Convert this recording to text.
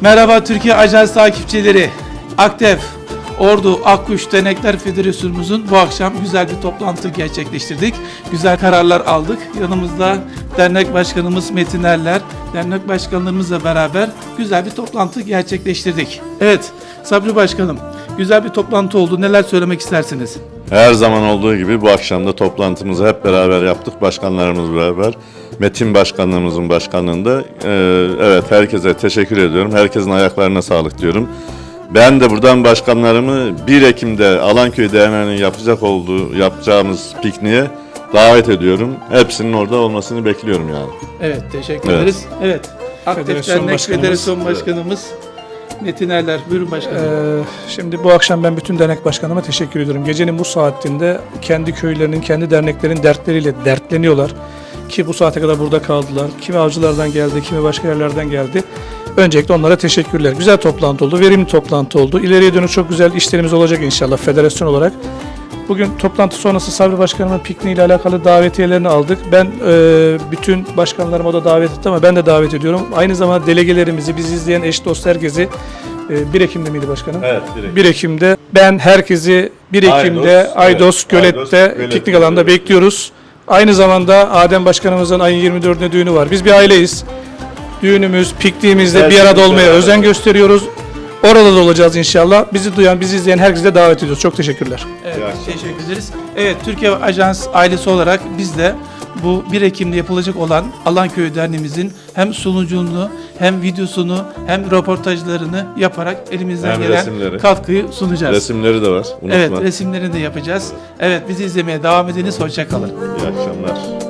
Merhaba Türkiye Ajans takipçileri. Aktif, Ordu Akkuş Dernekler Federasyonumuzun bu akşam güzel bir toplantı gerçekleştirdik. Güzel kararlar aldık. Yanımızda dernek başkanımız Metin Erler, dernek başkanlarımızla beraber güzel bir toplantı gerçekleştirdik. Evet, Sabri Başkanım, güzel bir toplantı oldu. Neler söylemek istersiniz? Her zaman olduğu gibi bu akşam da toplantımızı hep beraber yaptık. Başkanlarımız beraber. Metin Başkanlığımızın başkanlığında. Ee, evet herkese teşekkür ediyorum. Herkesin ayaklarına sağlık diyorum. Ben de buradan başkanlarımı 1 Ekim'de Alanköy Değirmeni'nin yapacak olduğu, yapacağımız pikniğe davet ediyorum. Hepsinin orada olmasını bekliyorum yani. Evet, teşekkür Evet. ederiz. Evet, Aktif Federasyon Dernek Başkanımız. Federasyon Başkanımız Metin Erler. Buyurun başkanım. Ee, şimdi bu akşam ben bütün dernek başkanıma teşekkür ediyorum. Gecenin bu saatinde kendi köylerinin, kendi derneklerin dertleriyle dertleniyorlar. Ki bu saate kadar burada kaldılar. Kimi avcılardan geldi, kimi başka yerlerden geldi. Öncelikle onlara teşekkürler. Güzel toplantı oldu, verimli toplantı oldu. İleriye dönük çok güzel işlerimiz olacak inşallah federasyon olarak. Bugün toplantı sonrası Sabri Başkanımın pikniği ile alakalı davetiyelerini aldık. Ben e, bütün başkanlarıma da davet ettim ama ben de davet ediyorum. Aynı zamanda delegelerimizi, bizi izleyen eş dost herkesi e, 1 Ekim'de miydi başkanım? Evet, direkt. 1 Ekim'de ben herkesi 1 Ekim'de Aydos, Aydos, evet, Gölet'te Aydos, piknik alanında bekliyoruz. bekliyoruz. Aynı zamanda Adem Başkanımızın ayın 24'ünde düğünü var. Biz bir aileyiz. Düğünümüz, pikniğimizde bir arada olmaya özen gösteriyoruz. Orada da olacağız inşallah. Bizi duyan, bizi izleyen herkese davet ediyoruz. Çok teşekkürler. Evet, teşekkür ederiz. Evet, Türkiye Ajans ailesi olarak biz de bu 1 Ekim'de yapılacak olan Alanköy Derneğimizin hem sunuculuğunu hem videosunu hem röportajlarını yaparak elimizden Hem gelen resimleri. katkıyı sunacağız. Resimleri de var. Unutma. evet, resimlerini de yapacağız. Evet, bizi izlemeye devam ediniz. Hoşça kalın. İyi akşamlar.